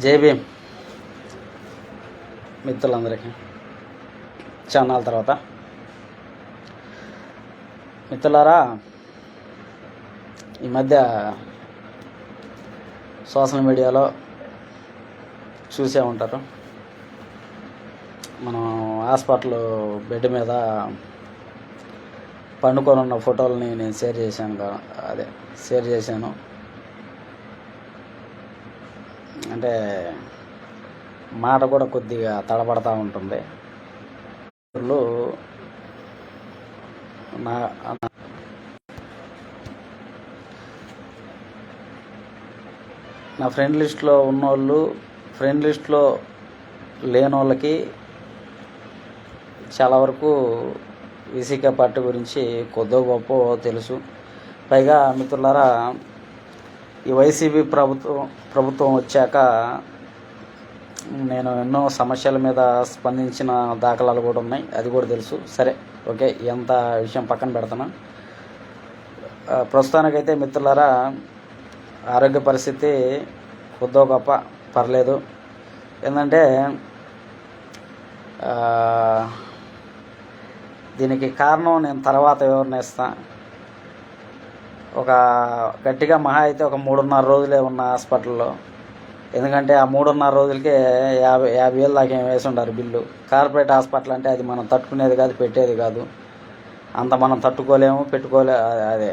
జై భీమ్. మిత్రులందరికీ చాన్నాళ్ళ తర్వాత. మిత్రులారా ఈ మధ్య సోషల్ మీడియాలో చూసే ఉంటారు. మనం హాస్పిటల్ బెడ్ మీద పండుకొని ఉన్న ఫోటోలని నేను షేర్ చేశాను అదే షేర్ చేశాను. అంటే మాట కూడా కొద్దిగా తడబడతా ఉంటుంది. నా నా- నా ఫ్రెండ్ లిస్ట్లో ఉన్నోళ్ళు ఫ్రెండ్ లిస్ట్లో లేని వాళ్ళకి చాలా వరకు విసిక పార్టీ గురించి కొద్దో గొప్ప తెలుసు. పైగా మిత్రులారా ఈ వైసీపీ ప్రభుత్వం ప్రభుత్వం వచ్చాక నేను ఎన్నో సమస్యల మీద స్పందించిన దాఖలాలు కూడా ఉన్నాయి. అది కూడా తెలుసు. సరే ఓకే ఎంత విషయం పక్కన పెడతాను. ప్రస్తుతానికైతే మిత్రులారా ఆరోగ్య పరిస్థితి కొద్దో గొప్ప పర్లేదు. ఏంటంటే దీనికి కారణం నేను తర్వాత వివరణ ఇస్తాను ఒక గట్టిగా మహా అయితే ఒక మూడున్నర రోజులే ఉన్న హాస్పిటల్లో. ఎందుకంటే ఆ మూడున్నర రోజులకే యాభై యాభై వేలు దాకా ఏం వేసి ఉండారు బిల్లు. కార్పొరేట్ హాస్పిటల్ అంటే అది మనం తట్టుకునేది కాదు పెట్టేది కాదు. అంత మనం తట్టుకోలేము పెట్టుకోలే అదే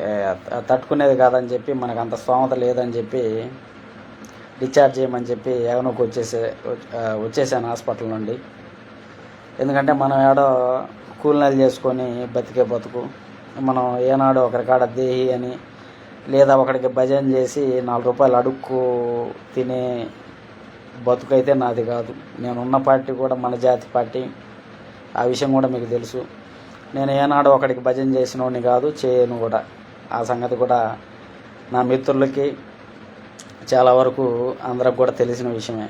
తట్టుకునేది కాదని చెప్పి మనకు అంత స్తోమత లేదని చెప్పి డిశ్చార్జ్ చేయమని చెప్పి ఏవనోకి వచ్చేసే వచ్చేసాను హాస్పిటల్ నుండి. ఎందుకంటే మనం ఏడో కూలినలు చేసుకొని బతికే బతుకు. మనం ఏనాడు ఒకరికాడ దేహి అని లేదా ఒకడికి భజన చేసి నాలుగు రూపాయలు అడుక్కు తినే బతుకైతే నాది కాదు. నేనున్న పార్టీ కూడా మన జాతి పార్టీ. ఆ విషయం కూడా మీకు తెలుసు. నేను ఏనాడు ఒకడికి భజన చేసినోడిని కాదు చేయను కూడా. ఆ సంగతి కూడా నా మిత్రులకి చాలా వరకు అందరికి కూడా తెలిసిన విషయమే.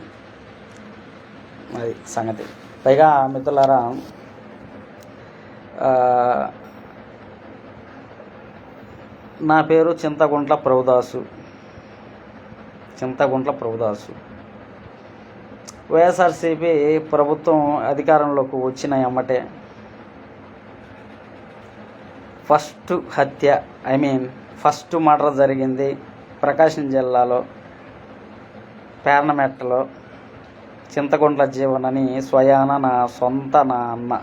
అది సంగతి. పైగా మిత్రులారా నా పేరు చింతగుంట్ల ప్రభుదాసు చింతగుంట్ల ప్రభుదాసు వైఎస్ఆర్సీపీ ప్రభుత్వం అధికారంలోకి వచ్చిన ఎమ్మటే ఫస్ట్ హత్య ఐ మీన్ ఫస్ట్ మర్డర్ జరిగింది ప్రకాశం జిల్లాలో పేర్నమెట్టలో చింతగుంట్ల జీవనని స్వయాన నా సొంత నా అన్న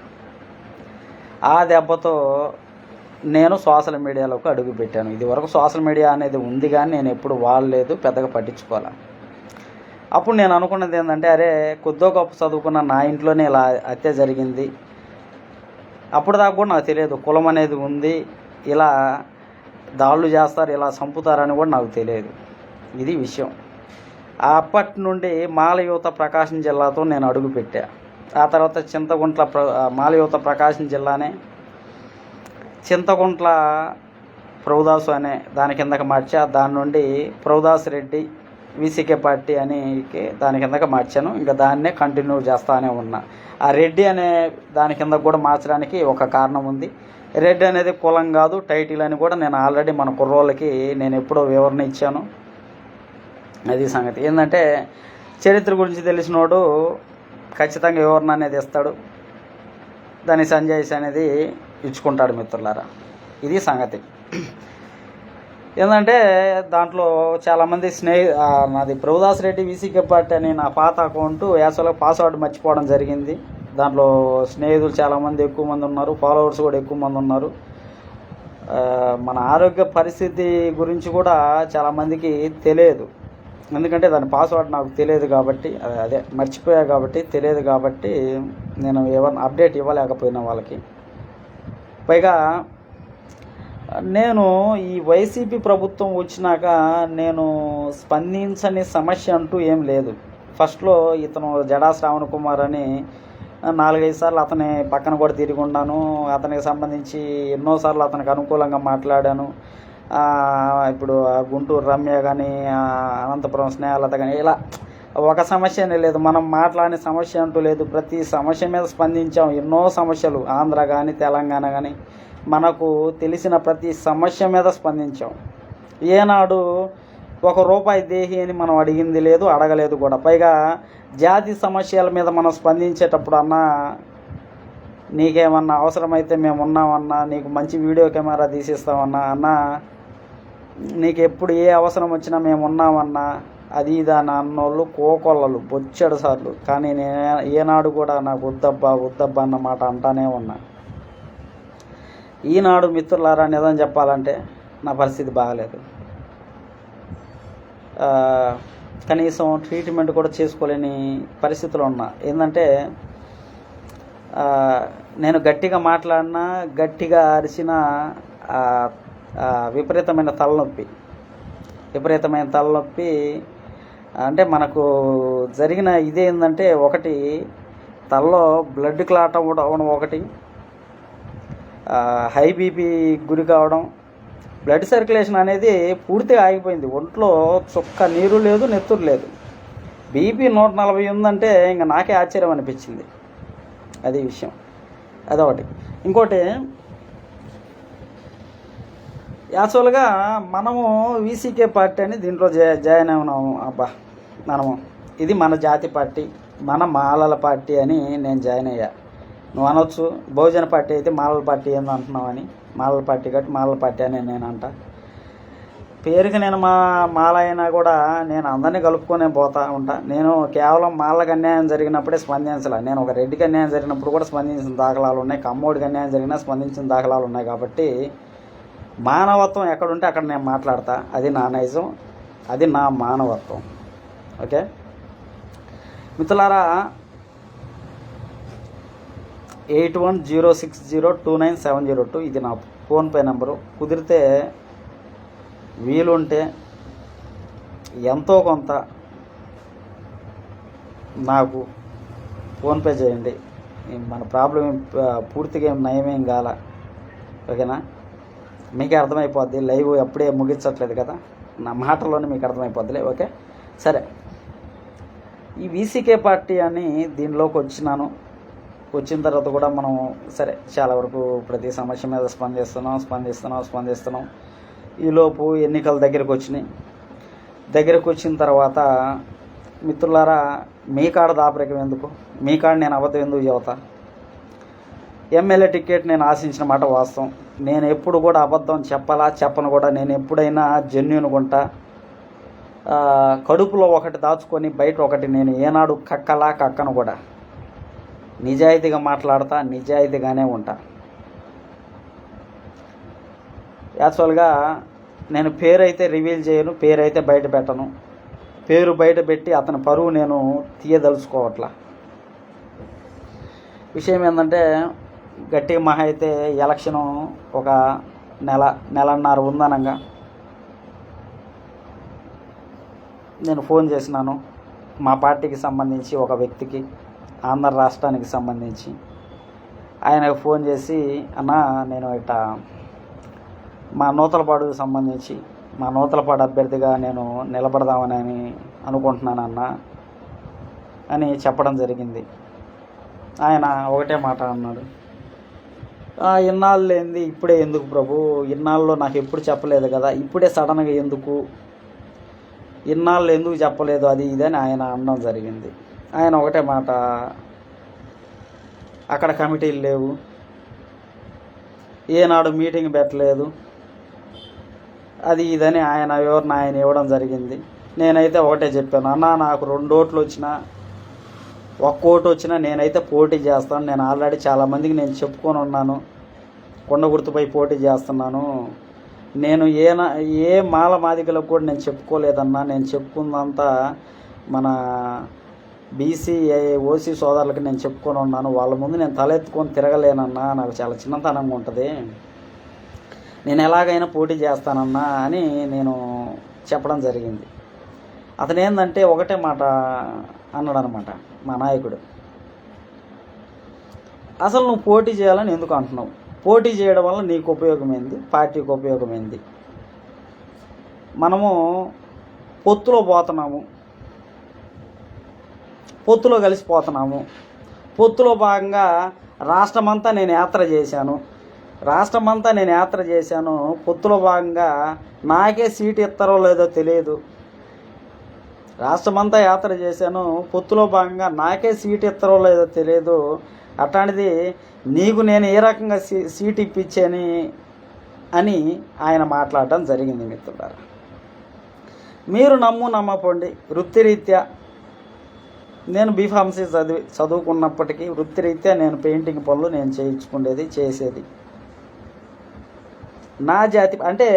ఆ దెబ్బతో నేను సోషల్ మీడియాలోకి అడుగు పెట్టాను. ఇది వరకు సోషల్ మీడియా అనేది ఉంది కానీ నేను ఎప్పుడు వాడలేదు పెద్దగా పట్టించుకోవాలి. అప్పుడు నేను అనుకున్నది ఏంటంటే అరే కొద్దో గొప్ప చదువుకున్న నా ఇంట్లోనే ఇలా హత్య జరిగింది. అప్పుడు దాకా కూడా నాకు తెలియదు కులం అనేది ఉంది ఇలా దాళ్ళు చేస్తారు ఇలా చంపుతారని కూడా నాకు తెలియదు. ఇది విషయం. అప్పటి నుండి మాల ప్రకాశం జిల్లాతో నేను అడుగు పెట్టా. ఆ తర్వాత చింతగుంట్ల ప్ర మాల ప్రకాశం జిల్లానే చింతగుంట్ల ప్రభుదాసు అనే దాని కిందకి మార్చా. దాని నుండి ప్రభుదాస్ రెడ్డి విసికే పార్టీ అని దాని కిందకి మార్చాను. ఇంకా దాన్నే కంటిన్యూ చేస్తానే ఉన్నా. ఆ రెడ్డి అనే దాని కింద కూడా మార్చడానికి ఒక కారణం ఉంది. రెడ్డి అనేది కులం కాదు టైటిల్ అని కూడా నేను ఆల్రెడీ మన కుర్రోళ్ళకి నేను ఎప్పుడో వివరణ ఇచ్చాను. అది సంగతి. ఏంటంటే చరిత్ర గురించి తెలిసినోడు ఖచ్చితంగా వివరణ అనేది ఇస్తాడు. దాని సంజయ్స్ అనేది ఇచ్చుకుంటాడు మిత్రులారా. ఇది సంగతి. ఏంటంటే దాంట్లో చాలామంది స్నేహి నాది ప్రభుదాస్ రెడ్డి వీసీకే పార్టీ అని నా పాత అకౌంట్ యాసలో పాస్వర్డ్ మర్చిపోవడం జరిగింది. దాంట్లో స్నేహితులు చాలామంది ఎక్కువ మంది ఉన్నారు ఫాలోవర్స్ కూడా ఎక్కువ మంది ఉన్నారు. మన ఆరోగ్య పరిస్థితి గురించి కూడా చాలామందికి తెలియదు. ఎందుకంటే దాని పాస్వర్డ్ నాకు తెలియదు కాబట్టి అదే- అదే మర్చిపోయా కాబట్టి తెలియదు కాబట్టి నేను ఎవరిని అప్డేట్ ఇవ్వలేకపోయినా వాళ్ళకి. పైగా నేను ఈ వైసీపీ ప్రభుత్వం వచ్చినాక నేను స్పందించని సమస్య అంటూ ఏం లేదు. ఫస్ట్లో ఇతను జడా శ్రావణ్ కుమార్ అని నాలుగైదు సార్లు అతని పక్కన కూడా తిరిగి ఉన్నాను. అతనికి సంబంధించి ఎన్నోసార్లు అతనికి అనుకూలంగా మాట్లాడాను. ఇప్పుడు ఆ గుంటూరు రమ్య కానీ అనంతపురం స్నేహలత కానీ ఇలా ఒక సమస్యనే లేదు. మనం మాట్లాడిన సమస్య అంటూ లేదు. ప్రతి సమస్య మీద స్పందించాం. ఎన్నో సమస్యలు. ఆంధ్ర కానీ తెలంగాణ కానీ మనకు తెలిసిన ప్రతి సమస్య మీద స్పందించాం. ఏనాడు ఒక రూపాయి దేహి అని మనం అడిగింది లేదు అడగలేదు కూడా. పైగా జాతి సమస్యల మీద మనం స్పందించేటప్పుడు అన్నా నీకేమన్నా అవసరమైతే మేము ఉన్నామన్నా నీకు మంచి వీడియో కెమెరా తీసిస్తామన్నా అన్నా నీకు ఎప్పుడు ఏ అవసరం వచ్చినా మేము ఉన్నామన్నా అది ఇది అన్నోళ్ళు కోకొల్లలు బొచ్చెడు సార్లు. కానీ నేను ఏనాడు కూడా నాకు వద్దబ్బా వద్దబ్బా అన్న మాట అంటానే ఉన్నా. ఈనాడు మిత్రులారా నిజం చెప్పాలంటే నా పరిస్థితి బాగలేదు. కనీసం ట్రీట్మెంట్ కూడా చేసుకోలేని పరిస్థితులు ఉన్నా. ఏంటంటే నేను గట్టిగా మాట్లాడినా గట్టిగా అరిచిన విపరీతమైన తలనొప్పి. విపరీతమైన తలనొప్పి అంటే మనకు జరిగిన ఇదేంటంటే ఒకటి తలలో బ్లడ్ క్లాట్ అవ్వడం అవ్వడం ఒకటి హై బీపీ గురి కావడం బ్లడ్ సర్క్యులేషన్ అనేది పూర్తిగా ఆగిపోయింది. ఒంట్లో చుక్క నీరు లేదు నెత్తురు లేదు. బీపీ నూట నలభై ఉందంటే ఇంకా నాకే ఆశ్చర్యం అనిపించింది. అది విషయం. అదొకటి. ఇంకోటి యాక్చువల్గా మనము వీసీకే పార్టీ అని దీంట్లో జాయిన్ అవునాము అబ్బా. మనము. ఇది మన జాతి పార్టీ మన మాలల పార్టీ అని నేను జాయిన్ అయ్యా. నువ్వు అనొచ్చు బహుజన పార్టీ అయితే మాలల పార్టీ ఏందో అంటున్నావు అని. మాలల పార్టీ కాబట్టి మాలల పార్టీ అని నేను అంట. పేరుకి నేను మా మాల అయినా కూడా నేను అందరినీ కలుపుకొని పోతా ఉంటా. నేను కేవలం మాలకు అన్యాయం జరిగినప్పుడే స్పందించాల. నేను ఒక రెడ్డికి అన్యాయం జరిగినప్పుడు కూడా స్పందించిన దాఖలాలు ఉన్నాయి. కమ్మోడికి అన్యాయం జరిగినా స్పందించిన దాఖలాలు ఉన్నాయి కాబట్టి మానవత్వం ఎక్కడుంటే అక్కడ నేను మాట్లాడతా. అది నా నైజం అది నా మానవత్వం. ఓకే? మిత్రులారా eight one zero six zero two nine seven zero two ఇది నా ఫోన్పే నెంబరు. కుదిరితే వీలుంటే ఎంతో కొంత నాకు ఫోన్పే చేయండి. మన ప్రాబ్లం పూర్తిగా ఏం నయమేం కాల. ఓకేనా? మీకే అర్థమైపోద్ది. లైవ్ ఎప్పుడే ముగించట్లేదు కదా? నా మాటల్లోనే మీకు అర్థమైపోద్దిలే. ఓకే? సరే. ఈ వీసీకే పార్టీ అని దీనిలోకి వచ్చినాను. వచ్చిన తర్వాత కూడా మనం సరే చాలా వరకు ప్రతి సమస్య మీద స్పందిస్తున్నాం స్పందిస్తున్నాం స్పందిస్తున్నాం. ఈలోపు ఎన్నికల దగ్గరకు వచ్చినాయి. దగ్గరకు వచ్చిన తర్వాత మిత్రులారా మీ కాడ దాపరికం ఎందుకు? మీ కాడ నేను అబద్ధం ఎందుకు చెబుతా? ఎమ్మెల్యే టికెట్ నేను ఆశించిన మాట వాస్తవం. నేను ఎప్పుడు కూడా అబద్ధం చెప్పాలా చెప్పను కూడా. నేను ఎప్పుడైనా జెన్యున్గా ఉంటా. కడుపులో ఒకటి దాచుకొని బయట ఒకటి నేను ఏనాడు కక్కలా కక్కను కూడా. నిజాయితీగా మాట్లాడతా నిజాయితీగానే ఉంటా. యాక్చువల్గా నేను పేరు అయితే రివీల్ చేయను పేరు అయితే బయట పెట్టను. పేరు బయట పెట్టి అతని పరువు నేను తీయదలుచుకోవట్లా. విషయం ఏంటంటే గట్టి మహా అయితే ఎలక్షను ఒక నెల నెలన్నర ఉందనంగా. నేను ఫోన్ చేసినాను. మా పార్టీకి సంబంధించి ఒక వ్యక్తికి ఆంధ్ర రాష్ట్రానికి సంబంధించి. ఆయనకు ఫోన్ చేసి అన్న నేను ఇట మా నూతలపాడుకు సంబంధించి మా నూతలపాడు అభ్యర్థిగా నేను నిలబడదామని అని అనుకుంటున్నాను అన్న అని చెప్పడం జరిగింది. ఆయన ఒకటే మాట అన్నాడు. ఇన్నాళ్ళు ఏంది ఇప్పుడే ఎందుకు ప్రభు? ఇన్నాళ్ళు నాకు ఎప్పుడు చెప్పలేదు కదా? ఇప్పుడే సడన్గా ఎందుకు? ఇన్నాళ్ళు ఎందుకు చెప్పలేదు? అది ఇది అని ఆయన అనడం జరిగింది. ఆయన ఒకటే మాట అక్కడ కమిటీలు లేవు. ఏనాడు మీటింగ్ పెట్టలేదు. అది ఇదని ఆయన వివరణ ఆయన ఇవ్వడం జరిగింది. నేనైతే ఒకటే చెప్పాను అన్న నాకు రెండు ఓట్లు వచ్చినా ఒక్క ఓటు వచ్చినా నేనైతే పోటీ చేస్తాను. నేను ఆల్రెడీ చాలామందికి నేను చెప్పుకొని ఉన్నాను. కొండ గుర్తుపై పోటీ చేస్తున్నాను. నేను ఏ ఏ మాల మాదికలకు కూడా నేను చెప్పుకోలేదన్నా. నేను చెప్పుకుందంతా మన బీసీ ఓసీ సోదరులకి నేను చెప్పుకొని ఉన్నాను. వాళ్ళ ముందు నేను తలెత్తుకొని తిరగలేనన్నా. నాకు చాలా చిన్నతనంగా ఉంటుంది. నేను ఎలాగైనా పోటీ చేస్తానన్నా అని నేను చెప్పడం జరిగింది. అతను ఏంటంటే ఒకటే మాట అన్నాడు అనమాట మా నాయకుడు. అసలు నువ్వు పోటీ చేయాలని ఎందుకు అంటున్నావు? పోటీ చేయడం వల్ల నీకు ఉపయోగమైంది పార్టీకి ఉపయోగమైంది. మనము పొత్తులో పోతున్నాము. పొత్తులో కలిసిపోతున్నాము పొత్తులో భాగంగా రాష్ట్రమంతా నేను యాత్ర చేశాను. రాష్ట్రమంతా నేను యాత్ర చేశాను. పొత్తులో భాగంగా నాకే సీట్ ఇస్తారో లేదో తెలియదు. రాష్ట్రమంతా యాత్ర చేశాను. పొత్తులో భాగంగా నాకే సీట్ ఇస్తారో లేదో తెలియదు. అట్లాంటిది నీకు నేను ఏ రకంగా సీ సీట్ ఇప్పించాని అని ఆయన మాట్లాడటం జరిగింది మిత్రులారా. మీరు నమ్ము నమ్మపోండి వృత్తిరీత్యా నేను బీఫార్మసీ చదివి చదువుకున్నప్పటికీ వృత్తిరీత్యా నేను పెయింటింగ్ పనులు నేను చేయించుకునేది చేసేది. నా జాతి అంటే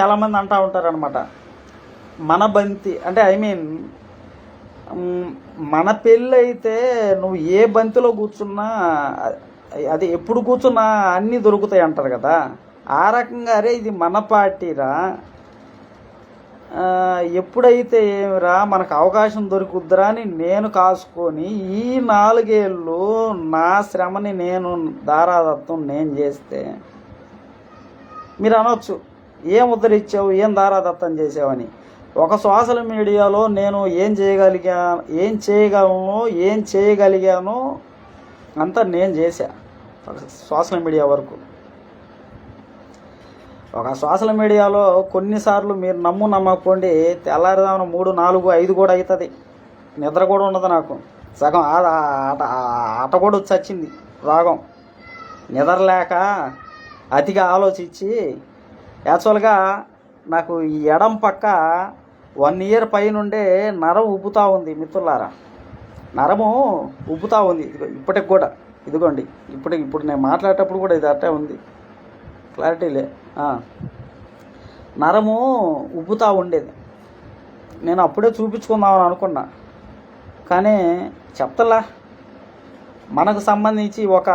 చాలామంది అంటూ ఉంటారనమాట మన బంతి అంటే ఐ మీన్ మన పెళ్ళి అయితే నువ్వు ఏ బంతిలో కూర్చున్నా అది ఎప్పుడు కూర్చున్నా అన్నీ దొరుకుతాయి అంటారు కదా. ఆ రకంగా అరే ఇది మన పార్టీరా? ఎప్పుడైతే ఏమిరా మనకు అవకాశం దొరుకుద్దిరా అని నేను కాసుకొని ఈ నాలుగేళ్ళు నా శ్రమని నేను దారాదత్తం నేను చేస్తే మీరు అనొచ్చు. ఏం ఉద్ధరించావు? ఏం దారాదత్తం చేసావని. ఒక సోషల్ మీడియాలో నేను ఏం చేయగలిగా ఏం చేయగలను ఏం చేయగలిగానో అంతా నేను చేశా. సోషల్ మీడియా వరకు. ఒక సోషల్ మీడియాలో కొన్నిసార్లు మీరు నమ్ము నమ్మకపోండి తెల్లారుదామున మూడు నాలుగు ఐదు కూడా అవుతుంది నిద్ర కూడా ఉండదు నాకు. సగం ఆ- ఆట ఆట కూడా వచ్చి వచ్చింది రాగం. నిద్ర లేక అతిగా ఆలోచించి యాక్చువల్గా నాకు ఈ ఎడం పక్క వన్ ఇయర్ పైనుండే నరం ఉబ్బుతూ ఉంది మిత్రులారా. నరము ఉబ్బుతూ ఉంది. ఇదిగో ఇప్పటికి కూడా. ఇదిగోండి. ఇప్పుడు ఇప్పుడు నేను మాట్లాడేటప్పుడు కూడా ఇది అట్టే ఉంది. క్లారిటీ లే నరము ఉబ్బుతూ ఉండేది. నేను అప్పుడే చూపించుకుందామని అనుకున్నా. కానీ చెప్తలా? మనకు సంబంధించి ఒక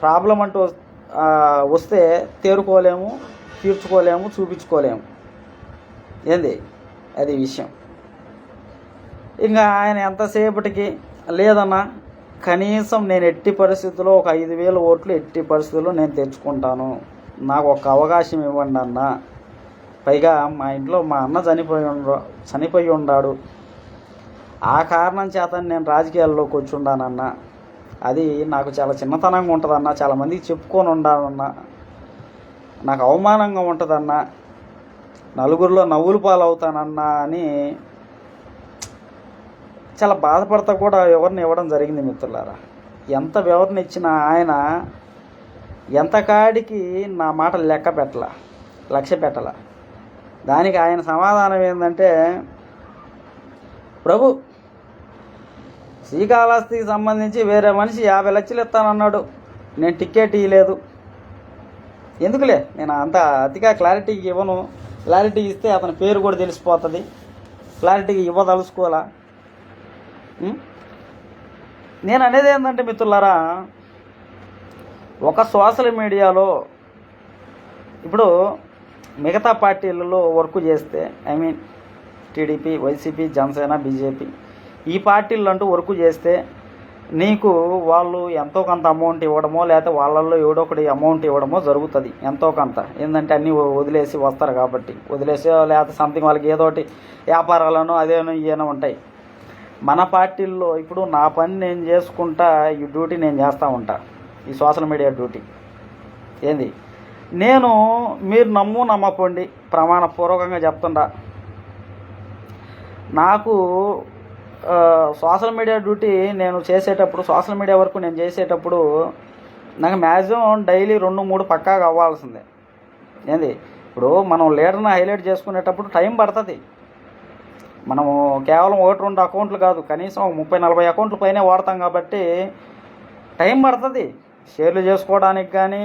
ప్రాబ్లం అంటూ వస్తే తేరుకోలేము తీర్చుకోలేము చూపించుకోలేము. ఏంది? అది విషయం. ఇంకా ఆయన ఎంతసేపటికి లేదన్నా కనీసం నేను ఎట్టి పరిస్థితుల్లో ఒక ఐదు వేల ఓట్లు ఎట్టి పరిస్థితుల్లో నేను తెచ్చుకుంటాను. నాకు ఒక అవకాశం ఇవ్వండి అన్న. పైగా మా ఇంట్లో మా అన్న చనిపోయి ఉండ చనిపోయి ఉన్నాడు ఆ కారణం చేత నేను రాజకీయాల్లోకి వచ్చుండానన్న అది నాకు చాలా చిన్నతనంగా ఉంటుందన్న. చాలా మందికి చెప్పుకొని ఉండాలన్న. నాకు అవమానంగా ఉంటుందన్న. నలుగురిలో నవ్వులు పాలవుతానన్నా అని చాలా బాధపడతా కూడా ఎవరిని ఇవ్వడం జరిగింది మిత్రులారా. ఎంత వివరణ ఇచ్చినా ఆయన ఎంత కాడికి నా మాట లెక్క పెట్టల లక్ష్య పెట్టల. దానికి ఆయన సమాధానం ఏంటంటే ప్రభు శ్రీకాళహస్తికి సంబంధించి వేరే మనిషి యాభై లక్షలు ఇస్తానన్నాడు. నేను టికెట్ ఇవ్వలేదు ఎందుకులే? నేను అంత అతిగా క్లారిటీకి ఇవ్వను. క్లారిటీ ఇస్తే అతని పేరు కూడా తెలిసిపోతుంది. క్లారిటీకి ఇవ్వదలుచుకోవాలా? నేను అనేది ఏంటంటే మిత్రులారా ఒక సోషల్ మీడియాలో ఇప్పుడు మిగతా పార్టీలలో వర్క్ చేస్తే I mean TDP YCP Janasena BJP ఈ పార్టీలు అంటూ వర్క్ చేస్తే నీకు వాళ్ళు ఎంతో కొంత అమౌంట్ ఇవ్వడమో లేకపోతే వాళ్ళల్లో ఏడో ఒకటి అమౌంట్ ఇవ్వడమో జరుగుతుంది ఎంతో కొంత. ఏంటంటే అన్నీ వదిలేసి వస్తారు కాబట్టి. వదిలేసి లేకపోతే సంథింగ్ వాళ్ళకి ఏదో ఒకటి వ్యాపారాలను అదేనో ఇవేనో ఉంటాయి. మన పార్టీల్లో ఇప్పుడు నా పని నేను చేసుకుంటా ఈ డ్యూటీ నేను చేస్తూ ఉంటా. ఈ సోషల్ మీడియా డ్యూటీ. ఏంది? నేను మీరు నమ్ము నమ్మకండి ప్రమాణపూర్వకంగా చెప్తుండా. నాకు సోషల్ మీడియా డ్యూటీ నేను చేసేటప్పుడు సోషల్ మీడియా వరకు నేను చేసేటప్పుడు నాకు మ్యాక్సిమం డైలీ రెండు మూడు పక్కాగా అవ్వాల్సిందే. ఏంది? ఇప్పుడు మనం లీడర్ని హైలైట్ చేసుకునేటప్పుడు టైం పడుతుంది. మనము కేవలం ఒకటి రెండు అకౌంట్లు కాదు కనీసం ఒక ముప్పై నలభై అకౌంట్ల పైనే వాడతాం కాబట్టి టైం పడుతుంది. షేర్లు చేసుకోవడానికి కానీ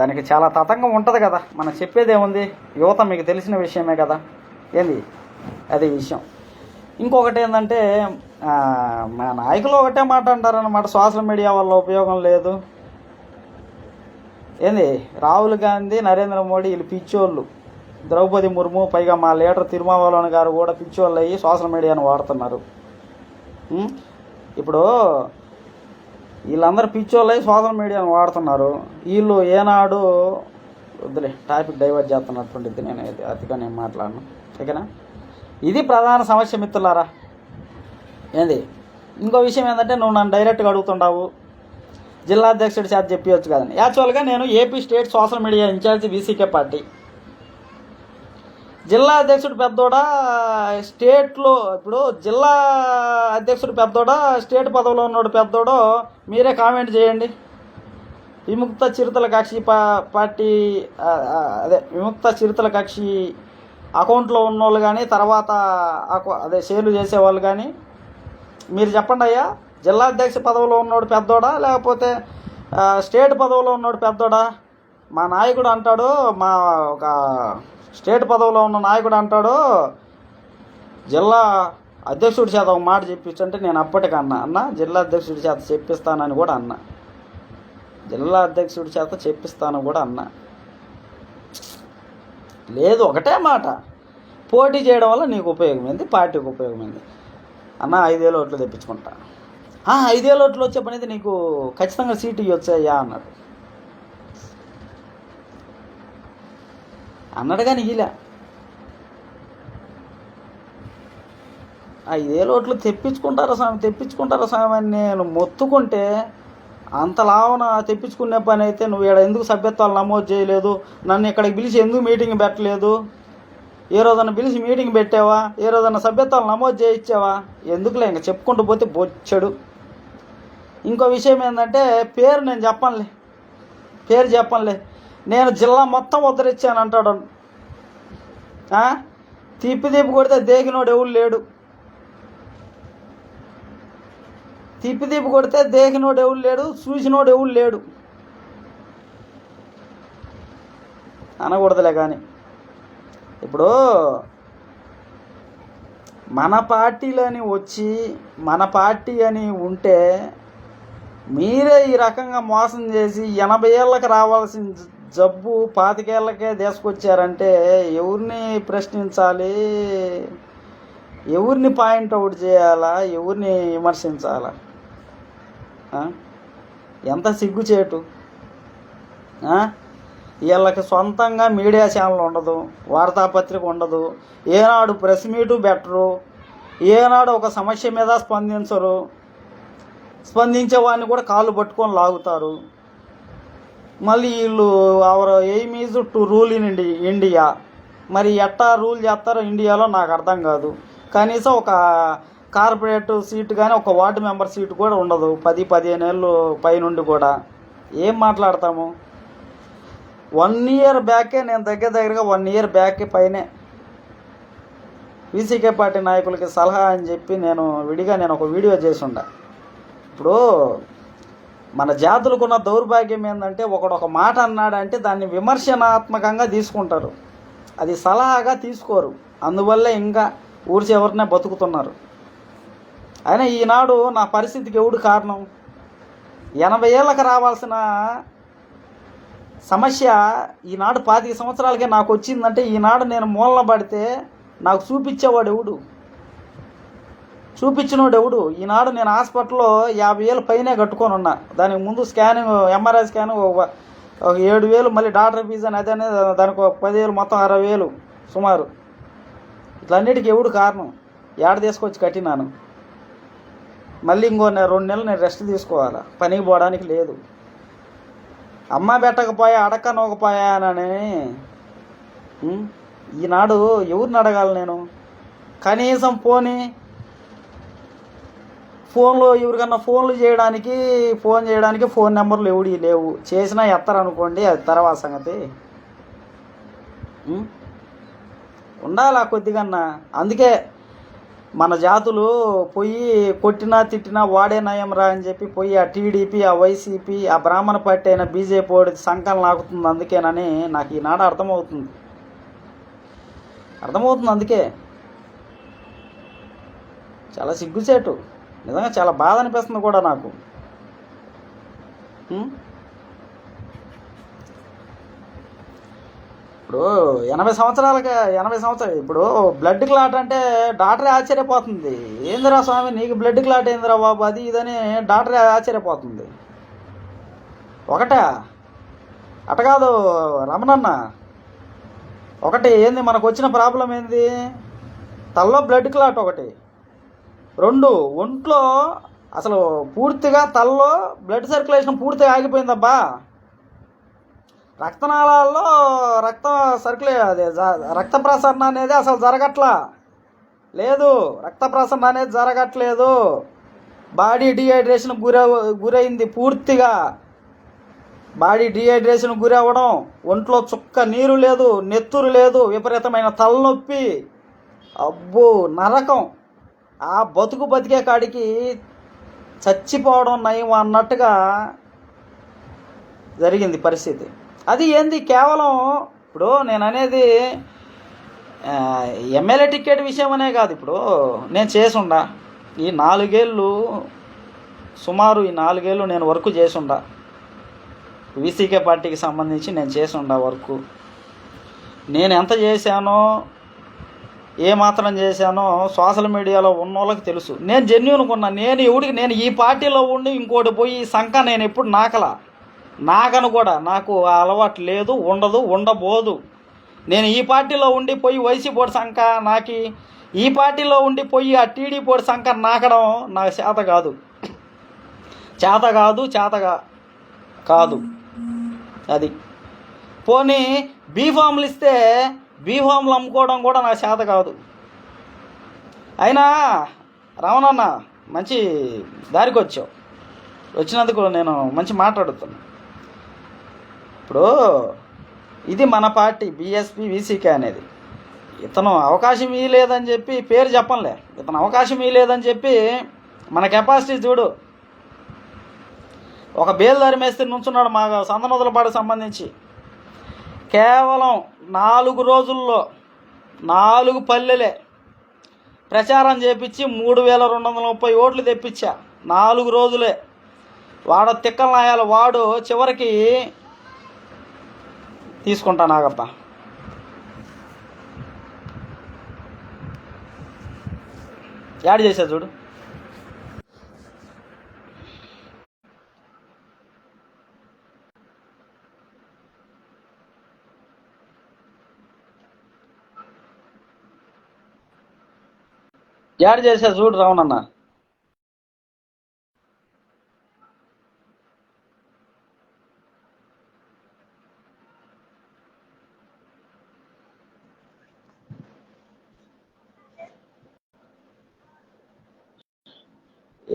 దానికి చాలా తతంగం ఉంటుంది కదా. మనం చెప్పేది ఏముంది? యువత మీకు తెలిసిన విషయమే కదా. ఏంది? అది విషయం. ఇంకొకటి ఏంటంటే మా నాయకులు ఒకటే మాట అంటారన్నమాట సోషల్ మీడియా వల్ల ఉపయోగం లేదు. ఏంది రాహుల్ గాంధీ నరేంద్ర మోడీ వీళ్ళు పిచ్చోళ్ళు. ద్రౌపది ముర్ము పైగా మా లీడర్ తిరుమావలోని గారు కూడా పిచ్చోళ్ళు అయ్యి సోషల్ మీడియాను వాడుతున్నారు. ఇప్పుడు వీళ్ళందరూ పిచ్చోళ్ళు అయ్యి సోషల్ మీడియాను వాడుతున్నారు. వీళ్ళు ఏనాడు వద్దులే టాపిక్ డైవర్ట్ చేస్తున్నటువంటిది నేను అయితే అతిగా నేను మాట్లాడను. ఓకేనా? ఇది ప్రధాన సమస్య మిత్రులారా. ఏంది? ఇంకో విషయం ఏంటంటే నువ్వు నన్ను డైరెక్ట్గా అడుగుతుండవు. జిల్లా అధ్యక్షుడి చేత చెప్పవచ్చు కదండి. యాక్చువల్గా నేను AP state social media incharge BCK party జిల్లా అధ్యక్షుడు పెద్దోడా స్టేట్లో ఇప్పుడు జిల్లా అధ్యక్షుడు పెద్దోడా స్టేట్ పదవిలో ఉన్నోడు పెద్దోడో మీరే కామెంట్ చేయండి. విముక్త చిరుతల కక్షి పా పార్టీ అదే విముక్త చిరుతల కక్షి అకౌంట్లో ఉన్నోళ్ళు కానీ తర్వాత అదే షేర్లు చేసేవాళ్ళు కానీ మీరు చెప్పండి అయ్యా జిల్లా అధ్యక్ష పదవిలో ఉన్నోడు పెద్దోడా? లేకపోతే స్టేట్ పదవిలో ఉన్నోడు పెద్దోడా? మా నాయకుడు అంటాడు మా ఒక స్టేట్ పదవిలో ఉన్న నాయకుడు అంటాడు జిల్లా అధ్యక్షుడి చేత ఒక మాట చెప్పించంటే నేను అప్పటికన్నా అన్న. జిల్లా అధ్యక్షుడి చేత చెప్పిస్తానని కూడా అన్నా. జిల్లా అధ్యక్షుడి చేత చెప్పిస్తాను కూడా అన్నా. లేదు ఒకటే మాట. పోటీ చేయడం వల్ల నీకు ఉపయోగమైంది పార్టీకి ఉపయోగమైంది. అన్న ఐదేళ్ళు ఓట్లు తెప్పించుకుంటా. ఐదేళ్ళ ఐదేళ్ళు ఓట్లు వచ్చే పని అయితే నీకు ఖచ్చితంగా సీటు ఇవ్వచ్చాయా అన్నాడు. అన్నాడు కానీ ఇలా ఐదేళ్ళు ఓట్లు తెప్పించుకుంటారా స్వామి? తెప్పించుకుంటారా స్వామి? అని నేను మొత్తుకుంటే అంత లావన తెప్పించుకునే పని అయితే నువ్వు ఇక్కడ ఎందుకు సభ్యత్వాలు నమోదు చేయలేదు? నన్ను ఇక్కడికి పిలిచి ఎందుకు మీటింగ్ పెట్టలేదు? ఏ రోజన్నా పిలిచి మీటింగ్ పెట్టావా? ఏ రోజన్నా సభ్యత్వాలు నమోదు చేయించావా? ఎందుకులే ఇంకా చెప్పుకుంటూ పోతే బొచ్చడు. ఇంకో విషయం ఏంటంటే పేరు నేను చెప్పనులే. పేరు చెప్పనులే. నేను జిల్లా మొత్తం ఉద్ధరించాను అంటాడు తీపి తిప్పి కొడితే దేగినోడు ఎవడు లేడు. తిప్పి తిప్పి కొడితే దేకినోడు ఎవడు లేడు చూసినోడు ఎవడు లేడు. అనకూడదులే కానీ. ఇప్పుడు మన పార్టీలని వచ్చి మన పార్టీ అని ఉంటే మీరే ఈ రకంగా మోసం చేసి ఎనభై ఏళ్ళకి రావాల్సిన జబ్బు పాతికేళ్ళకే తీసుకొచ్చారంటే ఎవరిని ప్రశ్నించాలి? ఎవరిని పాయింట్ అవుట్ చేయాలా? ఎవరిని విమర్శించాలా? ఎంత సిగ్గుచేటు వీళ్ళకి సొంతంగా మీడియా ఛానల్ ఉండదు వార్తాపత్రిక ఉండదు. ఏనాడు ప్రెస్ మీటు బెటరు. ఏనాడు ఒక సమస్య మీద స్పందించరు. స్పందించే వాడిని కూడా కాళ్ళు పట్టుకొని లాగుతారు. మళ్ళీ వీళ్ళు our aim is to rule in India. మరి ఎట్టా రూల్ చేస్తారో ఇండియాలో నాకు అర్థం కాదు. కనీసం ఒక కార్పొరేట్ సీటు కానీ ఒక వార్డు మెంబర్ సీటు కూడా ఉండదు. పది పదిహేను ఏళ్ళు పైనుండి కూడా. ఏం మాట్లాడతాము? వన్ ఇయర్ బ్యాకే నేను దగ్గర దగ్గరగా వన్ ఇయర్ బ్యాక్ పైనే. వీసీకే పార్టీ నాయకులకి సలహా అని చెప్పి నేను విడిగా నేను ఒక వీడియో చేసి ఉండా ఇప్పుడు మన జాతులకున్న దౌర్భాగ్యం ఏంటంటే ఒకడు ఒక మాట అన్నాడంటే దాన్ని విమర్శనాత్మకంగా తీసుకుంటారు. అది సలహాగా తీసుకోరు. అందువల్లే ఇంకా ఊరి ఎవరినే బతుకుతున్నారు. అయినా ఈనాడు నా పరిస్థితికి ఎవడు కారణం? ఎనభై ఏళ్ళకి రావాల్సిన సమస్య ఈనాడు పాతిక సంవత్సరాలకే నాకు వచ్చిందంటే ఈనాడు నేను మూలన పడితే నాకు చూపించేవాడు ఎవడు? చూపించినోడు ఎవడు? ఈనాడు నేను హాస్పిటల్లో యాభై వేలు పైనే కట్టుకొని ఉన్నా. దానికి ముందు స్కానింగ్ ఎంఆర్ఐ స్కానింగ్ ఒక ఒక ఏడు వేలు మళ్ళీ డాక్టర్ ఫీజు అని అదే అనేది దానికి ఒక పదివేలు మొత్తం అరవై వేలు సుమారు. ఇట్లన్నిటికీ ఎవడు కారణం? ఏడ తీసుకొచ్చి కట్టినాను? మళ్ళీ ఇంకో రెండు నెలలు నేను రెస్ట్ తీసుకోవాలా? పనికి పోవడానికి లేదు. అమ్మ పెట్టకపోయా అడక్క నోకపోయా అని ఈనాడు ఎవరిని అడగాలి నేను? కనీసం పోనీ ఫోన్లో ఎవరికన్నా ఫోన్లు చేయడానికి ఫోన్ చేయడానికి ఫోన్ నెంబర్లు ఎవడి లేవు. చేసినా ఎత్తారనుకోండి అది తర్వాత సంగతి. ఉండాలా కొద్దిగన్నా? అందుకే మన జాతులు పోయి కొట్టినా తిట్టినా వాడే నయం రా అని చెప్పి పోయి ఆ టీడీపీ ఆ వైసీపీ ఆ బ్రాహ్మణ పార్టీ అయిన బీజేపీ వాడి సంకలనం ఆగుతుంది అందుకేనని నాకు ఈనాడు అర్థమవుతుంది. అర్థమవుతుంది అందుకే. చాలా సిగ్గుచేటు. నిజంగా చాలా బాధ అనిపిస్తుంది కూడా నాకు. ఇప్పుడు ఎనభై సంవత్సరాలకి ఎనభై సంవత్సరాలు ఇప్పుడు బ్లడ్ క్లాట్ అంటే డాక్టరే ఆశ్చర్యపోతుంది. ఏందిరా స్వామి నీకు బ్లడ్ క్లాట్ ఏందిరా బాబు? అది ఇదని డాక్టరే ఆశ్చర్యపోతుంది. ఒకటా అట కాదు రమణన్న. ఒకటి ఏంది మనకు వచ్చిన ప్రాబ్లం ఏంది? తలలో బ్లడ్ క్లాట్ ఒకటి. రెండు ఒంట్లో అసలు పూర్తిగా తలలో బ్లడ్ సర్క్యులేషన్ పూర్తిగా ఆగిపోయిందబ్బా. రక్తనాళాల్లో రక్త సర్క్యులే అదే. రక్త ప్రసరణ అనేది అసలు జరగట్లా. లేదు రక్త ప్రసరణ అనేది జరగట్లేదు. బాడీ డిహైడ్రేషన్ గుర గురైంది పూర్తిగా. బాడీ డిహైడ్రేషన్ గురవ్వడం ఒంట్లో చుక్క నీరు లేదు నెత్తురు లేదు విపరీతమైన తలనొప్పి. అబ్బో నరకం. ఆ బతుకు బతికే కాడికి చచ్చిపోవడం నయం అన్నట్టుగా జరిగింది పరిస్థితి. అది ఏంది? కేవలం ఇప్పుడు నేను అనేది ఎమ్మెల్యే టికెట్ విషయం అనే కాదు. ఇప్పుడు నేను చేసుండా. ఈ నాలుగేళ్ళు సుమారు ఈ నాలుగేళ్ళు నేను వర్క్ చేసుండా. వీసీకే పార్టీకి సంబంధించి నేను చేసుండా వర్క్. నేను ఎంత చేశానో ఏ మాత్రం చేశానో సోషల్ మీడియాలో ఉన్న వాళ్ళకి తెలుసు. నేను జెన్యున్ కొన్నా నేను ఎవడికి నేను ఈ పార్టీలో ఉండి ఇంకోటి పోయి ఈ సంఖ నేను ఎప్పుడు నాకలా. నాకను కూడా నాకు ఆ అలవాటు లేదు ఉండదు ఉండబోదు. నేను ఈ పార్టీలో ఉండిపోయి వైసీ పోటీ సంఖ నాకు ఈ పార్టీలో ఉండిపోయి ఆ టీడీ సంఖ నాకడం నాకు చేత కాదు. చేత కాదు చేతగా కాదు. అది. పోనీ బీఫామ్లు ఇస్తే బీఫామ్లు అమ్ముకోవడం కూడా నాకు చేత కాదు. అయినా రమణన్న మంచి దారికి వచ్చావు. వచ్చినందుకు నేను మంచి మాట్లాడుతున్నా. ఇప్పుడు ఇది మన పార్టీ బీఎస్పీ వీసీకే అనేది. ఇతను అవకాశం ఇయ్యలేదని చెప్పి పేరు చెప్పంలే ఇతను అవకాశం ఇయ్యలేదని చెప్పి మన కెపాసిటీ చూడు. ఒక బేల్దారి మేస్త్రి నుంచున్నాడు మా సంతనొదలపాడు సంబంధించి. కేవలం నాలుగు రోజుల్లో నాలుగు పల్లెలే ప్రచారం చేపించి మూడు వేల రెండు వందల ముప్పై ఓట్లు తెప్పించా. నాలుగు రోజులే. వాడ తిక్కల నాయాలు వాడు చివరికి తీసుకుంటా నాగప్ప. యాడ్ చేసా చూడు. యాడ్ చేసా చూడు రావునన్నా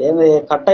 ఏంది కట్ అయిన